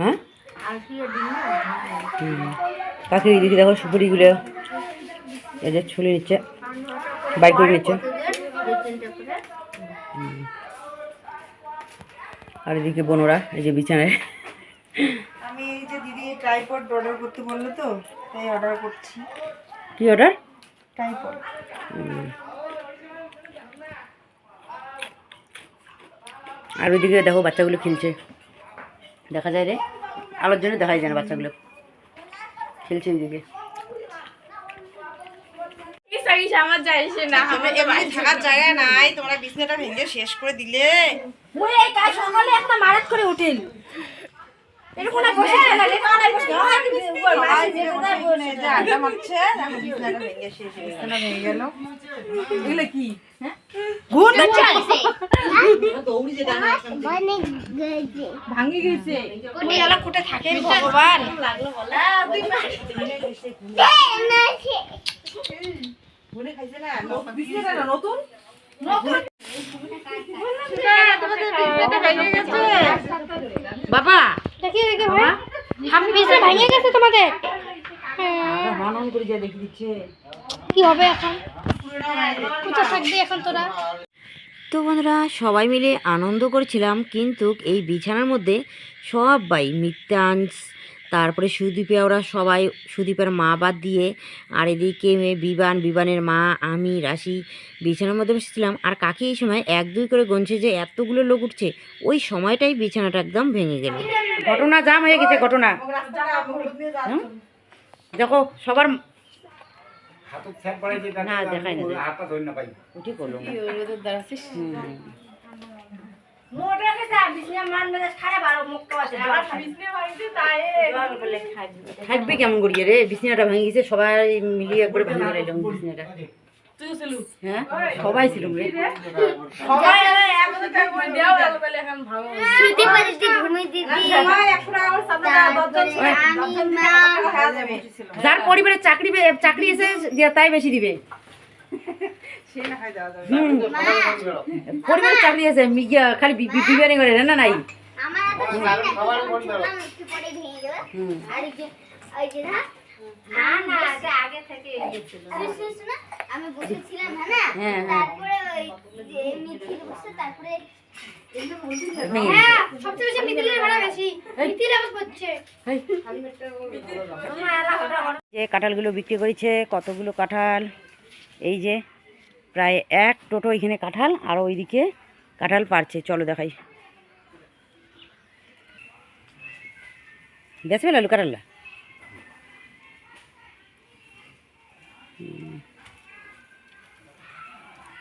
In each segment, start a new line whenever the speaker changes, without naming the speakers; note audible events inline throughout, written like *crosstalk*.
হ্যাঁ। কাকি দিকে দেখো সুপুরিগুলো এই যে ছুলে নিচ্ছে বাইক করে নিচ্ছে। আর এদিকে বোনরা এই যে বিছানায়।
আমি এই যে দিদি ট্রাইপড অর্ডার করতে বলল তো তাই অর্ডার করছি।
কি অর্ডার
ট্রাইপড
আর ওইদিকে দেখো বাচ্চাগুলো খেলছে। দেখা যায় রে। আলোর জন্য দেখাই যায় না বাচ্চাগুলো। খেলছে ওইদিকে।
আমার যায় সে না
আমি এমনি থাকার জায়গা নাই তোমরা বিছনাটা ভেঙে শেষ করে দিলে।
ওই এই কাজ সকালে একটা মারাত করে উঠেল। এরকম না বসে না রে কানে বসে কি উপর
সবাই
মাসি
মিলে
যেটা
বসে
বসে
যে আড্ডা মারছে দেখো বিছনাটা ভেঙে শেষ বিছনাটা ভেঙে গেল। এগুলো কি?
ভাঙি গেছে।
থাকে ভগবান? নতুন?
বাবা
দেখি দেখি ভাই। আমি পিছে ভেঙে গেছে তোমাদের।
হনন করে যা দেখে দিচ্ছে।
কি হবে এখন? কোথায় থাকবি এখন তোরা।
তো বন্ধুরা সবাই মিলে আনন্দ করছিলাম কিন্তু এই বিছানার মধ্যে সবাই মিত্রাংশ তারপরে সুদীপে ওরা সবাই সুদীপের মা বাদ দিয়ে আর এদিকে মেয়ে বিবান বিবানের মা আমি রাশি বিছানার মধ্যে বসেছিলাম। আর কাকি এই সময় এক দুই করে গনছে যে এতগুলো লোক উঠছে ওই সময়টাই বিছানাটা একদম ভেঙে গেল। ঘটনা জাম হয়ে গেছে ঘটনা। দেখো সবার না, দেখাই উঠি করল থাকবে কেমন করিয়ে রে? বিছনাটা ভেঙে গেছে সবাই মিলিয়ে একবারে ভেঙে বিছনাটা বিছানাটা। হ্যাঁ? সবাই ছিল যার পরিবারে চাকরি চাকরি এসে তাই বেশি দিবে।
সে না খাই দেওয়া যাবে
হুম। পরিবারে চাকরি আছে খালি বিরিয়ানি করে না নাই?
আমার এত ছোট না, ছোট একটু পরে ভেঙে যাবে
হুম।
আর এই যে ওই যে না
না না আগে থেকে গেছিল
শুনো, শুনো, শুনো, আমি বসেছিলাম হ্যাঁ না?
হ্যাঁ, হ্যাঁ।
তারপরে ওই যে মিথিল বসে তারপরে
হ্যাঁ সবচেয়ে বেশি মিথিলের ভাড়া বেশি মিথিল আবার করছে
যে কাঁঠালগুলো বিক্রি করেছে কতগুলো কাঁঠাল? এই যে প্রায় এক টোটো এখানে কাঁঠাল আর ওইদিকে কাঁঠাল পারছে। চলো দেখাই। বেশ পেল আলু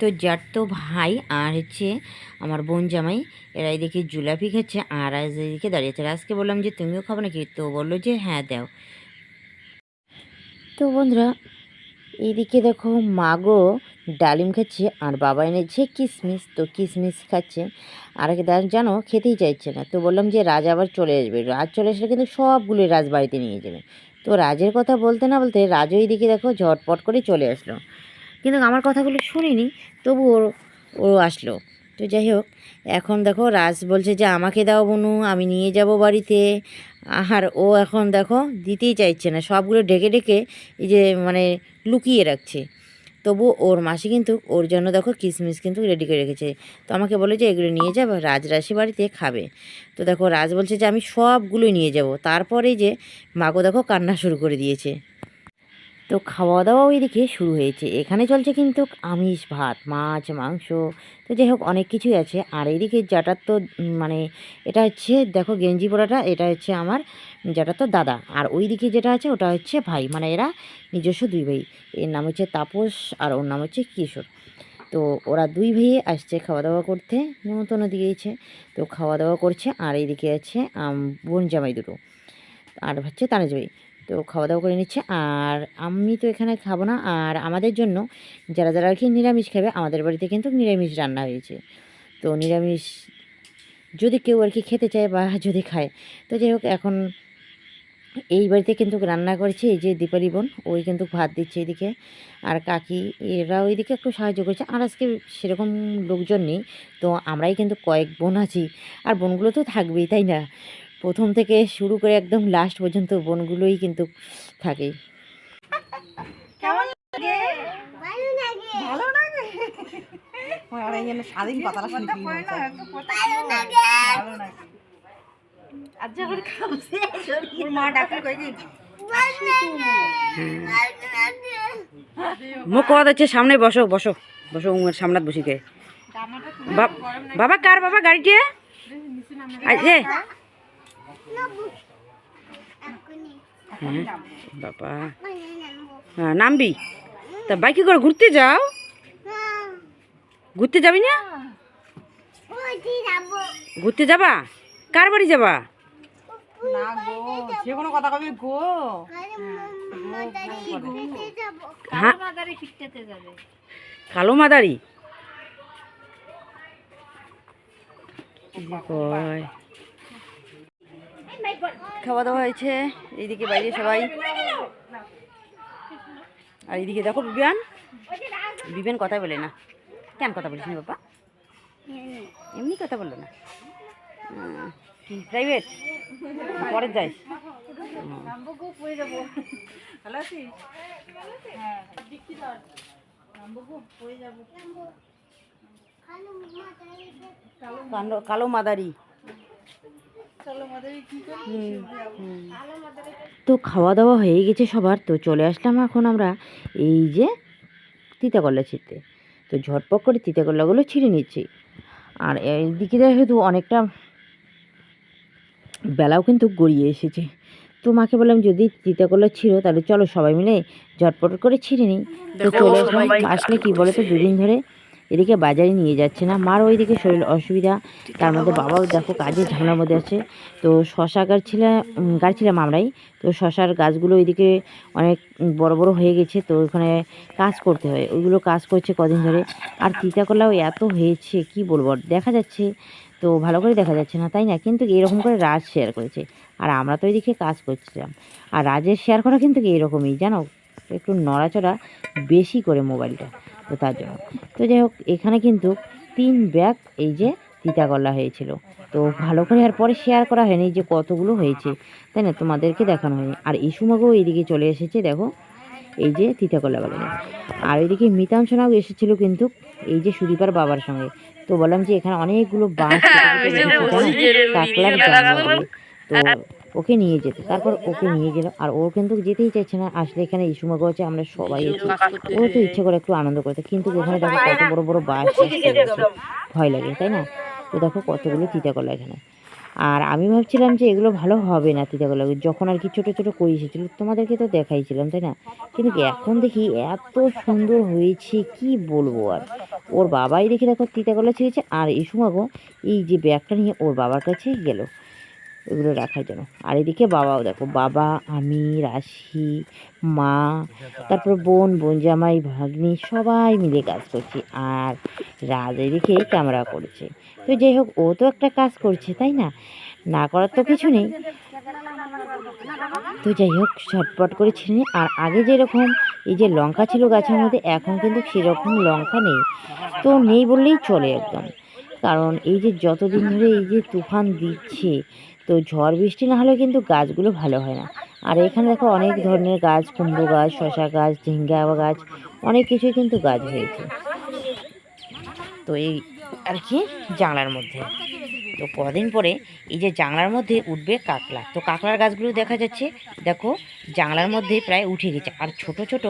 তো যার তো ভাই আর হচ্ছে আমার বোন জামাই, এরা এদিকে জুলাপি খাচ্ছে আর আজ এদিকে দাঁড়িয়েছে আজকে বললাম যে, তুমিও খাবে নাকি? তো বলল যে হ্যাঁ দাও। তো বন্ধুরা এইদিকে দেখো মাগো ডালিম খাচ্ছে আর বাবা এনেছে কিশমিশ তো কিশমিশ খাচ্ছে। আর জানো, খেতেই চাইছে না। তো বললাম যে, রাজ আবার চলে আসবে। রাজ চলে আসলে কিন্তু সবগুলো রাজ বাড়িতে নিয়ে যাবে। তো রাজের কথা বলতে না বলতে রাজও এইদিকে দেখো ঝটপট করে চলে আসলো। কিন্তু আমার কথাগুলো শুনিনি, তবু ওর, ও আসলো। তো যাই হোক, এখন দেখো রাজ বলছে যে, আমাকে দাও বনু, আমি নিয়ে যাব বাড়িতে। আর ও এখন দেখো দিতেই চাইছে না, সবগুলো ডেকে ডেকে এই যে মানে লুকিয়ে রাখছে। তবু ওর মাসি কিন্তু, ওর জন্য দেখো কিশমিশ কিন্তু রেডি করে রেখেছে। তো আমাকে বলে যে, এগুলো নিয়ে যাব রাজরাশি বাড়িতে খাবে। তো দেখো রাজ বলছে যে, আমি সবগুলোই নিয়ে যাব। তারপরে যে মাগো দেখো কান্না শুরু করে দিয়েছে। তো খাওয়া দাওয়া ওইদিকে শুরু হয়েছে। এখানে চলছে কিন্তু আমিষ ভাত, মাছ, মাংস। তো যাই হোক, অনেক কিছুই আছে। আর এইদিকে যাটার তো মানে এটা হচ্ছে, দেখো গেঞ্জি পরাটা, এটা হচ্ছে আমার, যেটা তো দাদা। আর ওই দিকে যেটা আছে, ওটা হচ্ছে ভাই। মানে এরা নিজস্ব দুই ভাই। এর নাম হচ্ছে তাপস আর ওর নাম হচ্ছে কিশোর। তো ওরা দুই ভাইয়ে আসছে খাওয়া দাওয়া করতে। নিমন্ত্রণ দিয়েছে। তো খাওয়া দাওয়া করছে। আর এইদিকে আছে বোন জামাই দুটো।
আর হচ্ছে তারা যাবে তো খাওয়া দাওয়া করে নিচ্ছে। আর আমি তো এখানে খাব না। আর আমাদের জন্য যারা যারা আর কি নিরামিষ খাবে, আমাদের বাড়িতে কিন্তু নিরামিষ রান্না হয়েছে। তো নিরামিষ যদি কেউ আর কি খেতে চায় বা যদি খায়, তো যাই হোক, এখন এই বাড়িতে কিন্তু রান্না করেছে এই যে দীপালি বোন। ওই কিন্তু ভাত দিচ্ছে এদিকে। আর কাকি, এরা ওইদিকে একটু সাহায্য করছে। আর আজকে সেরকম লোকজন নেই। তো আমরাই কিন্তু কয়েক বোন আছি। আর বোনগুলো তো থাকবেই, তাই না? প্রথম থেকে শুরু করে একদম লাস্ট পর্যন্ত বনগুলোই কিন্তু থাকে।
মুখ কথা হচ্ছে সামনে বসো বসো বসো উমের সামনাত বসি গে বাব- বাবা কার বাবা গাড়িটি বাবা।
নামবো
হ্যাঁ নামবি। তা বাইকে করে ঘুরতে যাও।
হ্যাঁ
ঘুরতে যাবি না? ঘুরতে যাবা? কার বাড়ি যাবা?
না গো যে কোনো কথা কবি গো।
আরে মাদারি ঘুরতে যাব।
হ্যাঁ।
যাবে।
কালো মাদারি? কয়। খাওয়া দাওয়া হয়েছে। এইদিকে বাইরে সবাই। আর এইদিকে দেখো বিবিয়ান। বিবিয়ান কথা বলে না। কেন কথা বলিস না বাবা? এমনি কথা বলল না। কি প্রাইভেট পরে
কালো
কালো মাদারি। তো খাওয়া দাওয়া হয়ে গেছে সবার তো চলে আসলাম এখন আমরা এই যে তিতাকলা ছিঁড়তে। তো ঝটপট করে তিতাকলাগুলো ছিঁড়ে নিচ্ছি। আর এইদিকে যেহেতু অনেকটা বেলাও কিন্তু গড়িয়ে এসেছে। তো মাকে বললাম যদি তিতাকলা ছিল তাহলে চলো সবাই মিলে ঝটপট করে ছিঁড়ে নিই। তো চলে আসলাম আসলে কি বলে তো দুদিন ধরে এদিকে বাজারে নিয়ে যাচ্ছে না। মার ওইদিকে শরীর অসুবিধা। তার মধ্যে বাবাও দেখো কাজের ঝামেলার মধ্যে আছে। তো শশা গাছছিলাম গাছছিলাম আমরাই। তো শশার গাছগুলো ওইদিকে অনেক বড় বড় হয়ে গেছে। তো ওখানে কাজ করতে হয়। ওইগুলো কাজ করছে কদিন ধরে। আর তিতাকলাও এত হয়েছে, কি বলব? দেখা যাচ্ছে, তো ভালো করে দেখা যাচ্ছে না, তাই না? কিন্তু এরকম করে রাজ শেয়ার করেছে। আর আমরা তো ওইদিকে কাজ করছিলাম। আর রাজের শেয়ার করা কিন্তু এরকমই, জানো? একটু নড়াচড়া বেশি করে মোবাইলটা তো তার জন্য। তো যাই হোক এখানে কিন্তু তিন ব্যাগ এই যে তিতা তিতাকলা হয়েছিল। তো ভালো করে আর পরে শেয়ার করা হয়নি যে কতগুলো হয়েছে তাই না? তোমাদেরকে দেখানো হয়নি। আর ইসুমাকেও এইদিকে চলে এসেছে দেখো এই যে তিতাকলা বাগানে। আর ওইদিকে মিতাংশনাও এসেছিল কিন্তু এই যে সুদীপার বাবার সঙ্গে। তো বললাম যে এখানে অনেকগুলো বাঁশ। *laughs* তো ওকে নিয়ে যেতে। তারপর ওকে নিয়ে গেল। আর ও কিন্তু যেতেই চাইছে না। আসলে এখানে ইসুমাগো আছে আমরা সবাই আছি। ও তো ইচ্ছে করে একটু আনন্দ করতে কিন্তু ওখানে দেখো কত বড় বড় বাস ভয় লাগে তাই না? তো দেখো কতগুলো তিতাকলা এখানে। আর আমি ভাবছিলাম যে এগুলো ভালো হবে না তিতাকলা যখন আর কি ছোটো ছোটো কই এসেছিল তোমাদেরকে তো দেখাইছিলাম তাই না? কিন্তু এখন দেখি এত সুন্দর হয়েছে কি বলব আর? ওর বাবাই দেখি দেখো তিতাকলা ছেড়েছে। আর এই সুমাগো এই যে ব্যাগটা নিয়ে ওর বাবার কাছে গেল। ওগুলো রাখার জন্য। আর এদিকে বাবাও দেখো, বাবা, আমি, রাশি, মা, তারপর বোন বোন জামাই, ভাগ্নি, সবাই মিলে কাজ করছি। আর রাজ এদিকে ক্যামেরা করেছে। তো যাই হোক, ও তো একটা কাজ করছে, তাই না? না করার তো কিছু নেই। তো যাই হোক, ঝটপট করে ছিঁড়ে নিই। আর আগে যেরকম এই যে লঙ্কা ছিল গাছের মধ্যে, এখন কিন্তু সেরকম লঙ্কা নেই। তো নেই বললেই চলে একদম। কারণ এই যে যতদিন ধরে এই যে তুফান দিচ্ছে তো ঝড় বৃষ্টি না হলে কিন্তু গাছগুলো ভালো হয় না। আর এখানে দেখো অনেক ধরনের গাছ, কুমড়ো গাছ শশা গাছ, ঝিঙ্গা গাছ, অনেক কিছুই কিন্তু গাছ হয়েছে। তো এই আর কি জানলার মধ্যে। তো কদিন পরে এই যে জানলার মধ্যে উঠবে কাকলা। তো কাকলার গাছগুলো দেখা যাচ্ছে, দেখো জানলার মধ্যে প্রায় উঠে গেছে। আর ছোট ছোট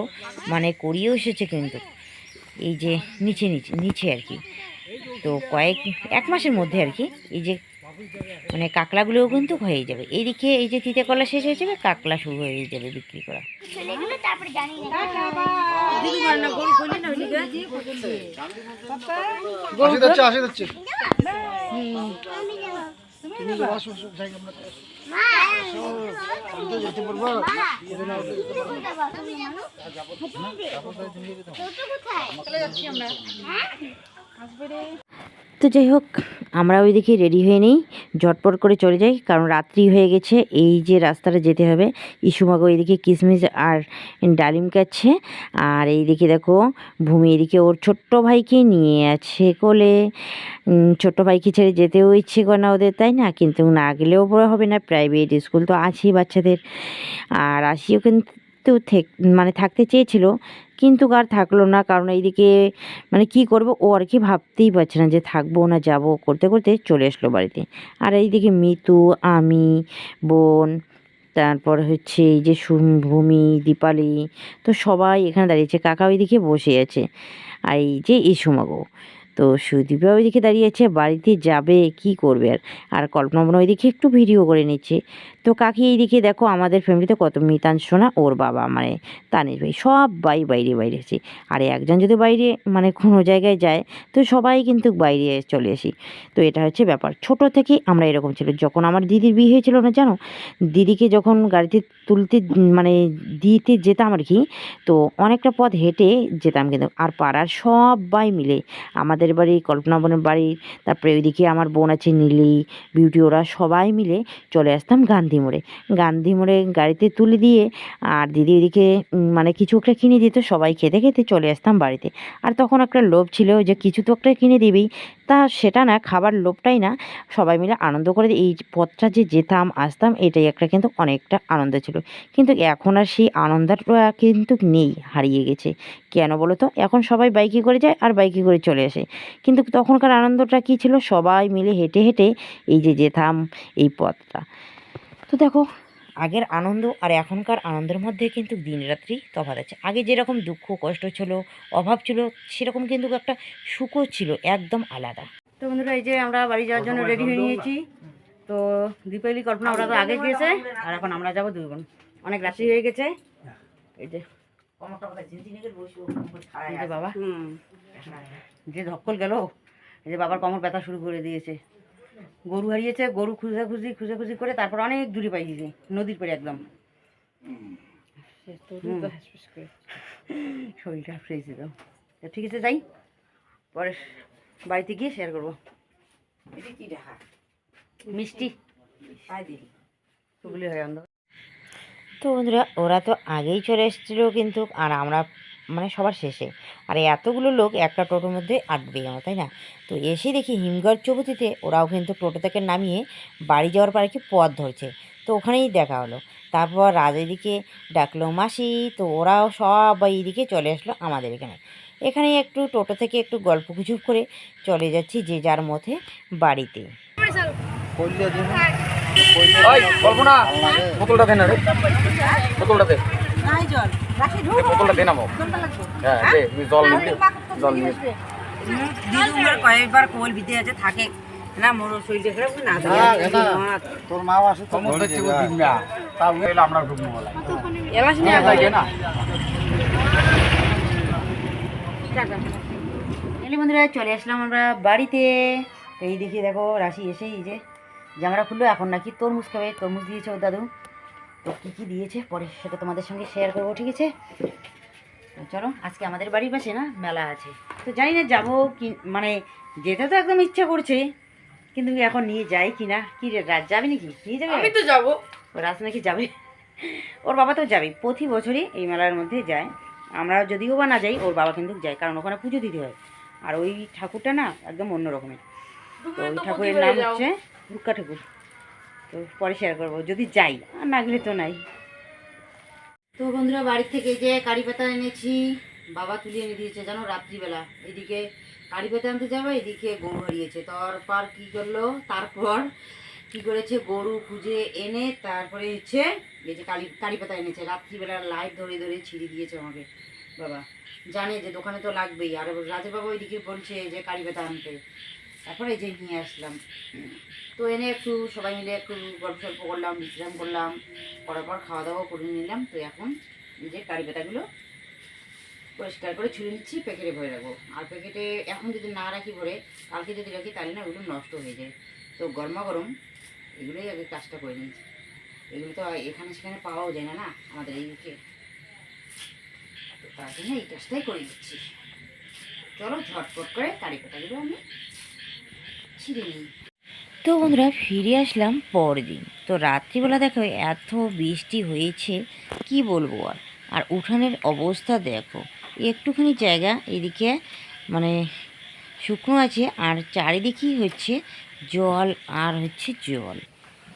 মানে করিয়েও এসেছে কিন্তু। এই যে নিচে নিচে নিচে আর কি। তো কয়েক, এক মাসের মধ্যে আর কি এই যে মানে কাকলাগুলোও কিন্তু হয়ে যাবে। এইদিকে এই যে তিতে কলা শেষ হয়ে যাবে কাকলা শুরু হয়ে যাবে বিক্রি করা।
তো
যাই হোক, আমরা ওই ওইদিকে রেডি হয়ে নিই। ঝটপট করে চলে যাই, কারণ রাত্রি হয়ে গেছে। এই যে রাস্তাটা যেতে হবে, ইসুমাগো এইদিকে কিশমিশ আর ডালিম কাচ্ছে আর এইদিকে দেখো, ভূমি এদিকে ওর ছোট্ট ভাইকে নিয়ে আছে কোলে। ছোট্ট ভাইকে ছেড়ে যেতেও ইচ্ছে করে না ওদের, তাই না? কিন্তু না গেলেও হবে না প্রাইভেট স্কুল তো আছেই বাচ্চাদের। আর আসিও কিন্তু থেক- মানে থাকতে চেয়েছিল কিন্তু আর থাকল না। কারণ এইদিকে মানে কি করব? ও আর কি ভাবতেই পারছে না যে থাকব না যাব করতে করতে চলে আসলো বাড়িতে। আর এইদিকে মিতু, আমি, বোন, তারপর হচ্ছে এই যে ভূমি দীপালি, তো সবাই এখানে দাঁড়িয়েছে। কাকা ওইদিকে বসে আছে। আর এই যে এই সুমাগো তো সুদীপা ওইদিকে দাঁড়িয়ে আছে। বাড়িতে যাবে, কি করবে আর? আর কল্পনা ওইদিকে একটু ভিডিও করে নিচ্ছে। তো কাকি এইদিকে দেখো আমাদের ফ্যামিলিতে কত মিতান সোনা, ওর বাবা মানে তানির ভাই সবাই বাইরে বাইরে আছে। আর একজন যদি বাইরে মানে কোনো জায়গায় যায়, তো সবাই কিন্তু বাইরে চলে আসি। তো এটা হচ্ছে ব্যাপার। ছোট থেকেই আমরা এরকম ছিল। যখন আমার দিদির বিয়ে হয়েছিল না, জানো? দিদিকে যখন গাড়িতে তুলতে মানে দিতে যেতাম আর কি, তো অনেকটা পথ হেঁটে যেতাম কিন্তু। আর পাড়ার সবাই মিলে, আমাদের বাড়ি, কল্পনা বোনের বাড়ি, তারপরে ওইদিকে আমার বোন আছে, নীলি, বিউটি, ওরা সবাই মিলে চলে আসতাম গান্ধী মোড়ে। গান্ধী মোড়ে গাড়িতে তুলে দিয়ে আর দিদি ওইদিকে মানে কিছু একটা কিনে দিত, সবাই খেতে খেতে চলে আসতাম বাড়িতে। আর তখন একটা লোভ ছিল যে, কিছু তো একটা কিনে দিবি। তা সেটা না, খাবার লোভটাই না, সবাই মিলে আনন্দ করে এই পথটা যে যেতাম, আসতাম, এটাই একটা কিন্তু অনেকটা আনন্দ ছিল। কিন্তু এখন আর সেই আনন্দটা কিন্তু নেই, হারিয়ে গেছে। কেন বলো তো? এখন সবাই বাইকে করে যায় আর বাইকে করে চলে আসে। কিন্তু তখনকার আনন্দটা কী ছিল? সবাই মিলে হেঁটে হেঁটে এই যে যেতাম এই পথটা। তো দেখো আগের আনন্দ আর এখনকার আনন্দের মধ্যে কিন্তু দিন রাত্রি তফাৎ আছে। আগে যেরকম দুঃখ কষ্ট ছিল অভাব ছিল সেরকম কিন্তু একটা সুখও ছিল একদম আলাদা।
তো বন্ধুরা এই যে আমরা বাড়ি যাওয়ার জন্য রেডি হয়ে নিয়েছি। তো দীপাবলি কল্পনা ওরা তো আগে গিয়েছে আর এখন আমরা যাব দুই বোন। অনেক রাত্রি হয়ে গেছে। এই যে বাবা যে ধক্কল গেল এই যে বাবার কমর ব্যথা শুরু করে দিয়েছে। গরু হারিয়েছে গরু খুঁজে খুঁজি খুঁজে খুঁজি করে তারপর অনেক দূরে পাইয়েছে নদীর পরে একদম। শরীরটা ফ্রেশ একদম। তো ঠিক আছে যাই। পরে বাড়িতে গিয়ে শেয়ার করব। মিষ্টি। ওগুলি হয় অন্ধ
তো বন্ধুরা ওরা তো আগেই চলে এসেছিল কিন্তু আর আমরা মানে সবার শেষে। আর এতগুলো লোক একটা টোটোর মধ্যে আটবে আমার তাই না? তো এসে দেখি হিমঘর চৌপতিতে ওরাও কিন্তু টোটো থেকে নামিয়ে বাড়ি যাওয়ার পরে কি পথ ধরছে। তো ওখানেই দেখা হলো। তারপর রাজ এদিকে ডাকলো মাসি তো ওরাও সবাই এদিকে চলে আসলো আমাদের এখানে। এখানে একটু টোটো থেকে একটু গল্প গুজব করে চলে যাচ্ছি যে যার মধ্যে বাড়িতে।
কল্পনা বোতলটা দে না রে। বোতলটা বোতলটা দে না হ্যাঁ দে জল নিবি জল নিবি
দিদুমার কয়েকবার কোল আছে থাকে। না মোর শরীরটা খারাপ না
তোর মাও আসে তো
সমুদ্রের থেকে দিন না তাও এলে আমরা ঢুকবো বলা
এলাস
হ্যাঁ লাগে না?
এলি বন্ধুরা চলে আসলাম আমরা বাড়িতে। এই দেখি দেখো রাশি এসেই যে জামাটা খুললো এখন নাকি তরমুজ খাবে। তরমুজ দিয়েছে দাদু। তো কী কী দিয়েছে? পরে সেটা তোমাদের সঙ্গে শেয়ার করব ঠিক আছে? তো চলো আজকে আমাদের বাড়ির পাশে না মেলা আছে। তো জানি না যাব কি মানে যেতে তো একদম ইচ্ছা করছে কিন্তু এখন নিয়ে যাই কি না? কি রে রাত যাবে নাকি? নিয়ে যাবে? আমি তো যাব। রাত নাকি যাবে? ওর বাবা তো যাবে প্রতি বছরই এই মেলার মধ্যে যায়। আমরা যদিও বা না যাই ওর বাবা কিন্তু যায় কারণ ওখানে পুজো দিতে হয়। আর ওই ঠাকুরটা না একদম অন্য রকমের তো ওই ঠাকুরের নাম হচ্ছে দুর্গা ঠাকুর। তো পরে শেয়ার করব। যদি যাই, আর না গেলে তো নাই। তো বন্ধুরা বাড়ির থেকে যে কারি পাতা এনেছি, বাবা তুলে এনে দিয়েছে, জানো, রাত্রিবেলা। এদিকে কারি পাতা আনতে যাব, এদিকে গরু হারিয়েছে তারপর কি করল? তারপর কি করেছে? গরু খুঁজে এনে তারপরে হচ্ছে এই যে কালি, কারি পাতা এনেছে। রাত্রিবেলা লাইট ধরে ধরে ছিঁড়ে দিয়েছে আমাকে বাবা। জানে যে দোকানে তো লাগবেই। আর রাজের বাবা ওইদিকে বলছে যে কারি পাতা আনতে। তারপরে এই যে নিয়ে আসলাম। তো এনে একটু সবাই মিলে একটু গল্প সল্প করলাম, বিশ্রাম করলাম, করার পর খাওয়া দাওয়া করে নিলাম। তো এখন যে কারি পাতাগুলো পরিষ্কার করে ছুঁড়ে নিচ্ছি, প্যাকেটে ভরে রাখব। আর প্যাকেটে এখন যদি না রাখি ভরে, কালকে যদি রাখি, তাহলে না ওগুলো নষ্ট হয়ে যায়। তো গরমা গরম এগুলোই আগে কাজটা করে নিয়েছি এগুলো তো এখানে সেখানে পাওয়াও যায় না না, আমাদের এইদিকে তো তার জন্য এই কাজটাই করে দিচ্ছি চলো ঝটপট করে কারি পাতাগুলো আমি
তো বন্ধুরা, ফিরে আসলাম পরদিন। তো রাত্রিবেলা দেখো, এত বৃষ্টি হয়েছে, কি বলব আর? আর উঠানের অবস্থা দেখো, একটুখানি জায়গা এদিকে মানে শুকনো আছে, আর চারিদিকেই হচ্ছে জল আর হচ্ছে জল।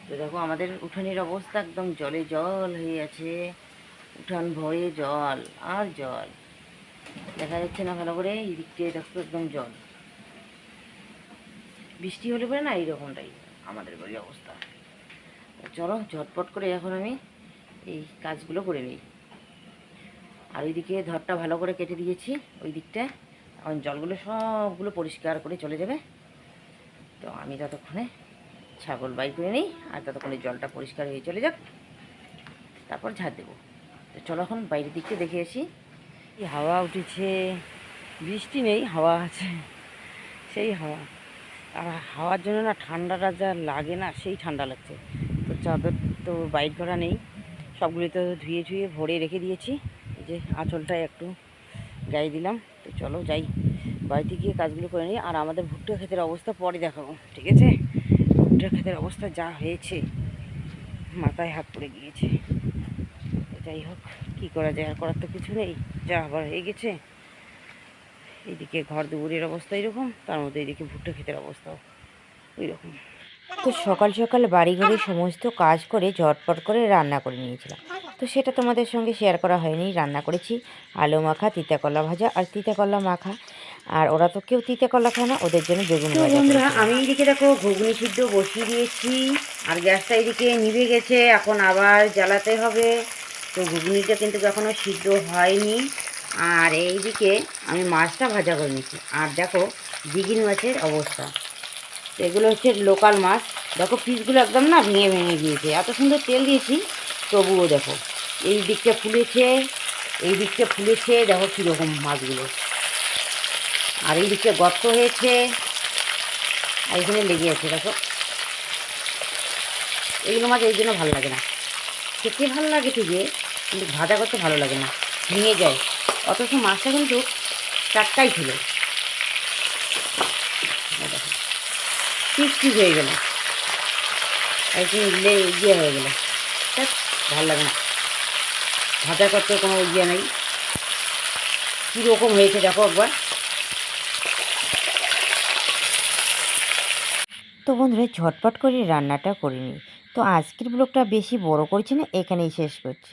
তো দেখো, আমাদের উঠানের অবস্থা একদম জলে জল হয়ে আছে, উঠান ভরে জল আর জল। দেখা যাচ্ছে না ভালো করে এই দিক দেখো একদম জল। বৃষ্টি হলে পরে না এইরকমটাই আমাদের বাড়ির অবস্থা। চলো, ঝটপট করে এখন আমি এই কাজগুলো করে নিই। আর ওইদিকে ধরটা ভালো করে কেটে দিয়েছি, ওই দিকটা। এখন জলগুলো সবগুলো পরিষ্কার করে চলে যাবে। তো আমি ততক্ষণে ছাগল বাই করে নিই, আর ততক্ষণে জলটা পরিষ্কার হয়ে চলে যাক। তারপর ঝাড় দেবো। তো চলো এখন বাইরের দিকটা দেখে আসি।
হাওয়া উঠেছে। বৃষ্টি নেই, হাওয়া আছে। সেই হাওয়া। আর হাওয়ার জন্য না ঠান্ডাটা যা লাগে না, সেই ঠান্ডা লাগছে। তো চাদর তো বাইর করা নেই। সবগুলি তো ধুয়ে ধুয়ে ভরে রেখে দিয়েছি। এই যে আঁচলটা একটু গায়ে দিলাম। তো চলো যাই। বাড়িতে গিয়ে কাজগুলো করে নিই। আর আমাদের ভুট্টা ক্ষেতের অবস্থা পরে দেখাবো, ঠিক আছে? ভুট্টা ক্ষেতের অবস্থা যা হয়েছে, মাথায় হাত পড়ে গিয়েছে। যাই হোক, কী করা যায়? আর করার তো কিছু নেই। যা আবার হয়ে গেছে। এইদিকে ঘর দুপুরের অবস্থা এরকম তার মধ্যে এদিকে ভুট্টা ক্ষেতের অবস্থাও ওই রকম তো সকাল সকাল বাড়ি ঘরে সমস্ত কাজ করে ঝটপট করে রান্না করে নিয়েছিলাম। তো সেটা তোমাদের সঙ্গে শেয়ার করা হয়নি রান্না করেছি আলু মাখা তিতা কলা ভাজা আর তিতা কলা মাখা। আর ওরা তো কেউ তিতা কলা খায় না ওদের জন্য বেগুন ভাজা
বন্ধুরা আমি এদিকে দেখো ঘুগনি সিদ্ধ বসিয়ে দিয়েছি আর গ্যাসটা এদিকে নিভে গেছে এখন আবার জ্বালাতে হবে। তো ঘুগনিটা কিন্তু এখনও সিদ্ধ হয়নি। আর এই দিকে আমি মাছটা ভাজা করে নিচ্ছি আর দেখো দিঘিন মাছের অবস্থা। তো এগুলো হচ্ছে লোকাল মাছ। দেখো পিসগুলো একদম না ভেঙে ভেঙে গিয়েছে। এত সুন্দর তেল দিয়েছি, তবুও দেখো। এই দিকটা ফুলেছে, এই দিকটা ফুলেছে, দেখো কীরকম মাছগুলো। আর এই দিকটা গর্ত হয়েছে। আর এখানে লেগে আছে, দেখো। এগুলো মাছ এই জন্য ভালো লাগে না। খেতে ভালো লাগে ঠিকই, কিন্তু ভাজা করতে ভালো লাগে না। ভেঙে যায়। অথচ মাছটা কিন্তু চারটাই ছিল। পিস হয়ে গেল। একদিন ইয়ে হয়ে গেল। ভালো লাগে না। ভাজা করতে কোনো ইয়ে নেই। কীরকম হয়েছে দেখো একবার।
তো বন্ধুরা, ঝটপট করে রান্নাটা করে নিই। তো আজকের ব্লগটা বেশি বড় করছি না, এখানেই শেষ করছি।